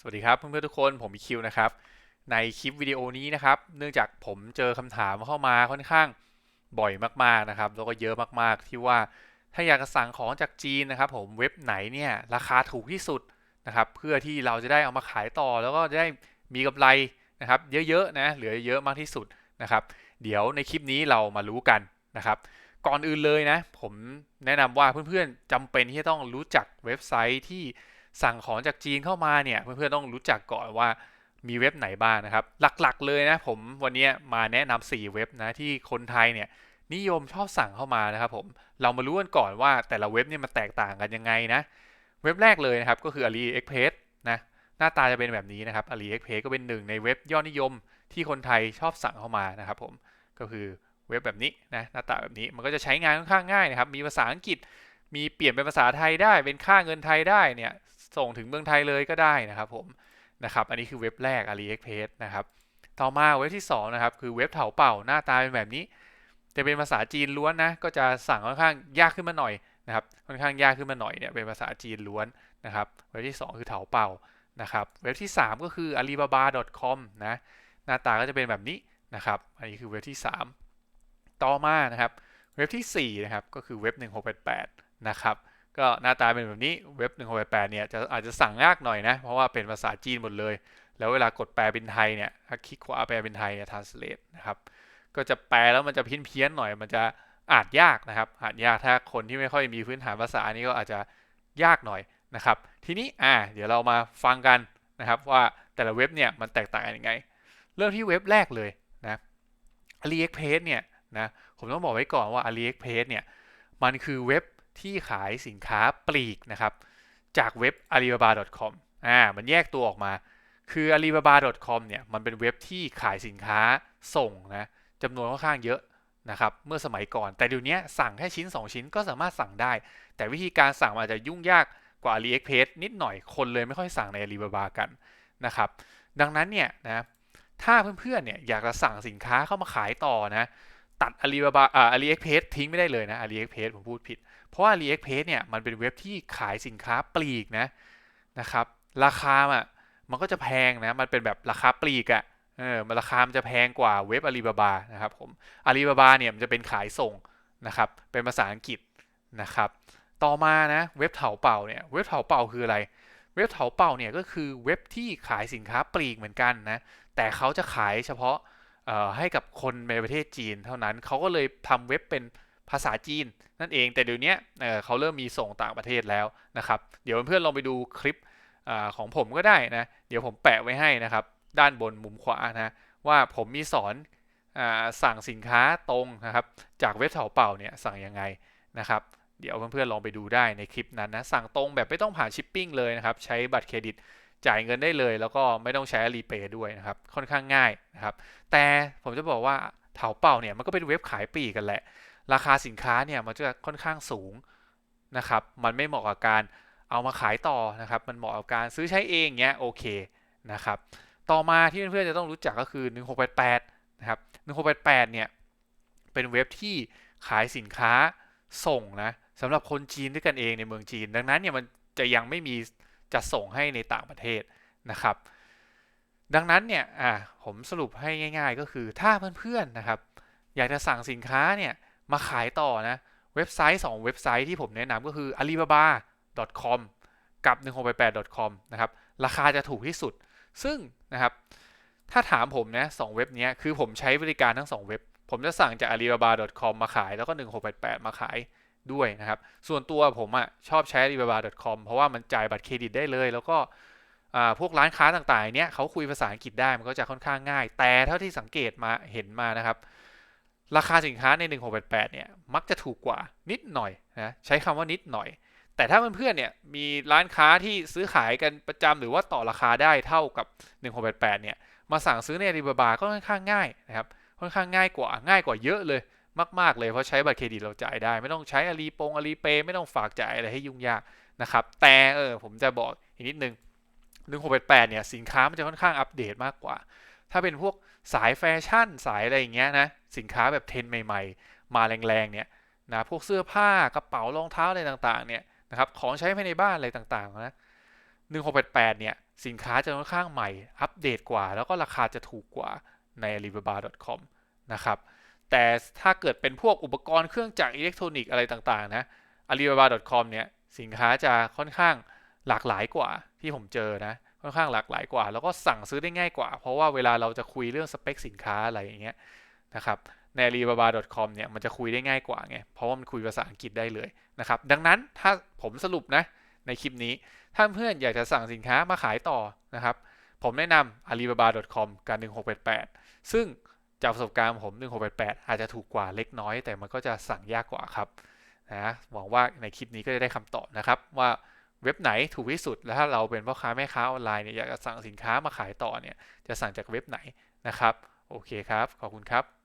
สวัสดีครับเพื่อนๆทุกคนผมมีคิวนะครับในคลิปวิดีโอนี้นะครับ เนื่องจากผมเจอคำถามเข้ามาค่อนข้างบ่อยมากๆนะครับแล้วก็เยอะมากๆที่ว่าถ้าอยากจะสั่งของจากจีนนะครับ ผมเว็บไหนเนี่ยราคาถูกที่สุดนะครับ เพื่อที่เราจะได้เอามาขายต่อ แล้วก็จะได้มีกำไรนะครับ เยอะๆนะเหลือเยอะมากที่สุดนะครับ เดี๋ยวในคลิปนี้เรามารู้กันนะครับ ก่อนอื่นเลยนะ ผมแนะนำว่าเพื่อนๆจำเป็นที่จะต้องรู้จักเว็บไซต์ที่ สั่งของจากจีนเข้ามาเนี่ย เพื่อนๆต้องรู้จักก่อนว่ามีเว็บไหนบ้างนะครับ หลักๆเลยนะผมวันนี้มาแนะนำ4เว็บนะที่คนไทยเนี่ยนิยมชอบสั่งเข้ามานะครับผมเรามารู้กันก่อนว่าแต่ละเว็บเนี่ยมันแตกต่างกันยังไงนะ เว็บแรกเลยนะครับก็คือ AliExpress นะหน้าตาจะเป็นแบบนี้นะครับ AliExpress ก็เป็นหนึ่งในเว็บยอดนิยมที่คนไทยชอบสั่งเข้ามานะครับผมก็คือเว็บแบบนี้นะหน้าตาแบบนี้มันก็จะใช้งานค่อนข้างง่ายนะครับมีภาษาอังกฤษ มีเปลี่ยนเป็นภาษาไทยได้เป็นค่าเงินไทยได้เนี่ย ส่งถึงเมืองไทยเลยก็ได้นะครับผมนะครับอันนี้คือเว็บแรก AliExpress นะครับต่อมาเว็บที่2นะครับคือเว็บเถาเป่าหน้าตาเป็นแบบนี้ จะเป็นภาษาจีนล้วนนะก็จะสั่งค่อนข้างยากขึ้นมาหน่อยนะครับค่อนข้างยากขึ้นมาหน่อยเนี่ยเป็นภาษาจีนล้วนนะครับเว็บที่ 2 คือเถาเป่านะครับเว็บที่ 3 ก็คือ alibaba.com นะหน้าตาก็จะเป็นแบบนี้นะครับอันนี้คือเว็บที่ 3 ต่อมานะครับเว็บที่4นะครับก็คือเว็บ1688นะครับ ก็หน้าตาเป็นแบบนี้เว็บ1688เนี่ยจะอาจจะสั่งยากหน่อยนะ เพราะว่าเป็นภาษาจีนหมดเลย แล้วเวลากดแปลเป็นไทยเนี่ยถ้าคลิกขวาแปลเป็นไทยเนี่ย translate นะครับก็จะแปลแล้วมันจะเพี้ยนเพี้ยนหน่อย มันจะอ่านยากนะครับอ่านยากถ้าคนที่ไม่ค่อยมีพื้นฐานภาษานี้ก็อาจจะยากหน่อยนะครับ ทีนี้อ่าเดี๋ยวเรามาฟังกันนะครับว่าแต่ละเว็บเนี่ยมันแตกต่างกันยังไง เริ่มที่เว็บแรกเลยนะ AliExpress เนี่ยนะผมต้องบอกไว้ก่อนว่า AliExpress เนี่ยมันคือเว็บ ที่ขายสินค้าปลีกนะครับ จากเว็บ alibaba.com อ่ามันแยกตัวออกมา คือ alibaba.com เนี่ยมันเป็นเว็บที่ขายสินค้าส่งนะจำนวนค่อนข้างเยอะนะครับเมื่อสมัยก่อน แต่เดี๋ยวนี้สั่งแค่ชิ้น 2 ชิ้นก็สามารถสั่งได้ แต่วิธีการสั่งอาจจะยุ่งยากกว่า AliExpress นิดหน่อยคนเลยไม่ค่อยสั่งใน Alibaba กันนะครับดังนั้นเนี่ยนะถ้าเพื่อนๆเนี่ยอยากจะสั่งสินค้าเข้ามาขายต่อนะ ตัด Alibaba อ่า AliExpress ทิ้งไม่ได้เลยนะ AliExpress ผมพูดผิด เพราะว่า AliExpress เนี่ยมันเป็นเว็บที่ขายสินค้าปลีกนะนะครับ ราคาอะมันก็จะแพงนะ มันเป็นแบบราคาปลีกอะ่ะเออมันราคามันจะแพงกว่าเว็บ Alibaba นะครับผม Alibaba เนี่ยมันจะเป็นขายส่งนะครับ เป็นภาษาอังกฤษนะครับ ต่อมานะเว็บเถาเป่าเนี่ย เว็บเถาเป่าคืออะไร เว็บเถาเป่าเนี่ยก็คือเว็บที่ขายสินค้าปลีกเหมือนกันนะ แต่เขาจะขายเฉพาะ ให้กับคนในประเทศจีนเท่านั้นเขาก็เลยทำเว็บเป็นภาษาจีนนั่นเองแต่เดี๋ยวนี้เเขาเริ่มมีส่งต่างประเทศแล้วนะครับ เดี๋ยวเพื่อนๆลองไปดูคลิปอของผมก็ได้นะ เดี๋ยวผมแปะไว้ให้นะครับ ด้านบนมุมขวานะว่าผมมีสอนอสั่งสินค้าตรงนะครับ จากเว็บเถาเป่าเนี่ยสั่งยังไงนะครับ เดี๋ยวเพื่อนๆลองไปดูได้ในคลิปนั้นนะสั่งตรงแบบไม่ต้องผ่านชิปปิ้งเลยนะครับ ใช้บัตรเครดิต จ่ายเงินได้เลย แล้วก็ไม่ต้องใช้รีเปย์ด้วยนะครับ ค่อนข้างง่ายนะครับ แต่ผมจะบอกว่าเถาเป่าเนี่ยมันก็เป็นเว็บขายปีกันแหละ ราคาสินค้าเนี่ยมันจะค่อนข้างสูงนะครับ มันไม่เหมาะกับการเอามาขายต่อนะครับ มันเหมาะกับการซื้อใช้เองเงี้ยโอเคนะครับ ต่อมาที่เพื่อนๆจะต้องรู้จักก็คือ 1688 นะครับ 1688 เนี่ยเป็นเว็บที่ขายสินค้าส่งนะสำหรับคนจีนด้วยกันเองในเมืองจีน ดังนั้นเนี่ยมันจะยังไม่มี จะส่งให้ในต่างประเทศนะครับ ดังนั้นเนี่ยอ่าผมสรุปให้ง่าย ๆ ก็คือถ้าเพื่อนๆนะครับ อยากจะสั่งสินค้าเนี่ยมาขายต่อนะเว็บไซต์ 2 เว็บไซต์ที่ผมแนะนำก็คือ alibaba.com กับ 1688.com นะครับราคาจะถูกที่สุด ซึ่งนะครับถ้าถามผมนะสเว็บนี้คือผมใช้บริการทั้ง 2 เว็บ ผมจะสั่งจาก alibaba.com มาขายแล้วก็ 1688 มาขาย ด้วยนะครับ ส่วนตัวผมอะ่ะชอบใช้ alibaba.com เพราะว่ามันจ่ายบัตรเครดิตได้เลย แล้วก็พวกร้านค้าต่างๆเนี้ยเขาคุยภาษาอังกฤษได้มันก็จะค่อนข้างง่าย แต่เท่าที่สังเกตมาเห็นมานะครับ ราคาสินค้าใน 1688 เนี่ยมักจะถูกกว่านิดหน่อยนะใช้คำว่านิดหน่อย แต่ถ้าเพื่อนๆเนี่ยมีร้านค้าที่ซื้อขายกันประจำหรือว่าต่อราคาได้เท่ากับ 1688 เนี่ยมาสั่งซื้อในอีบาบาก็ค่อนข้างง่ายนะครับค่อนข้างง่ายกว่าง่ายกว่าเยอะเลย มาก ๆ เลยเพราะใช้บัตรเครดิตเราจ่ายได้ ไม่ต้องใช้อาลีปงอาลีเปไม่ต้องฝากจ่ายอะไรให้ยุ่งยากนะครับ แต่เออผมจะบอกอีกนิดนึง1688เนี่ยสินค้ามันจะค่อนข้างอัปเดตมากกว่า ถ้าเป็นพวกสายแฟชั่นสายอะไรอย่างเงี้ยนะสินค้าแบบเทรนใหม่ ๆ มาแรงๆเนี่ยนะพวกเสื้อผ้ากระเป๋ารองเท้าอะไรต่างๆเนี่ยนะครับของใช้ภายในบ้านอะไรต่างๆนะ1688เนี่ยสินค้าจะค่อนข้างใหม่อัปเดตกว่า แล้วก็ราคาจะถูกกว่าใน alibaba.com นะครับ แต่ถ้าเกิดเป็นพวกอุปกรณ์เครื่องจักรอิเล็กทรอนิกส์อะไรต่างๆนะ alibaba.com เนี่ยสินค้าจะค่อนข้างหลากหลายกว่าที่ผมเจอนะค่อนข้างหลากหลายกว่า แล้วก็สั่งซื้อได้ง่ายกว่า เพราะว่าเวลาเราจะคุยเรื่องสเปคสินค้าอะไรอย่างเงี้ยนะครับใน alibaba.com เนี่ยมันจะคุยได้ง่ายกว่าไงเพราะว่ามันคุยภาษาอังกฤษได้เลยนะครับดังนั้นถ้าผมสรุปนะในคลิปนี้ ถ้าเพื่อนอยากจะสั่งสินค้ามาขายต่อนะครับผมแนะนำ alibaba.com กับ1688 ซึ่ง จากประสบการณ์ผม 1688 อาจจะถูกกว่าเล็กน้อย แต่มันก็จะสั่งยากกว่าครับนะหวังว่าในคลิปนี้ก็จะได้คำตอบนะครับว่าเว็บไหนถูกที่สุด แล้วถ้าเราเป็นพ่อค้าแม่ค้าออนไลน์เนี่ยอยากจะสั่งสินค้ามาขายต่อเนี่ยจะสั่งจากเว็บไหนนะครับ โอเคครับ ขอบคุณครับ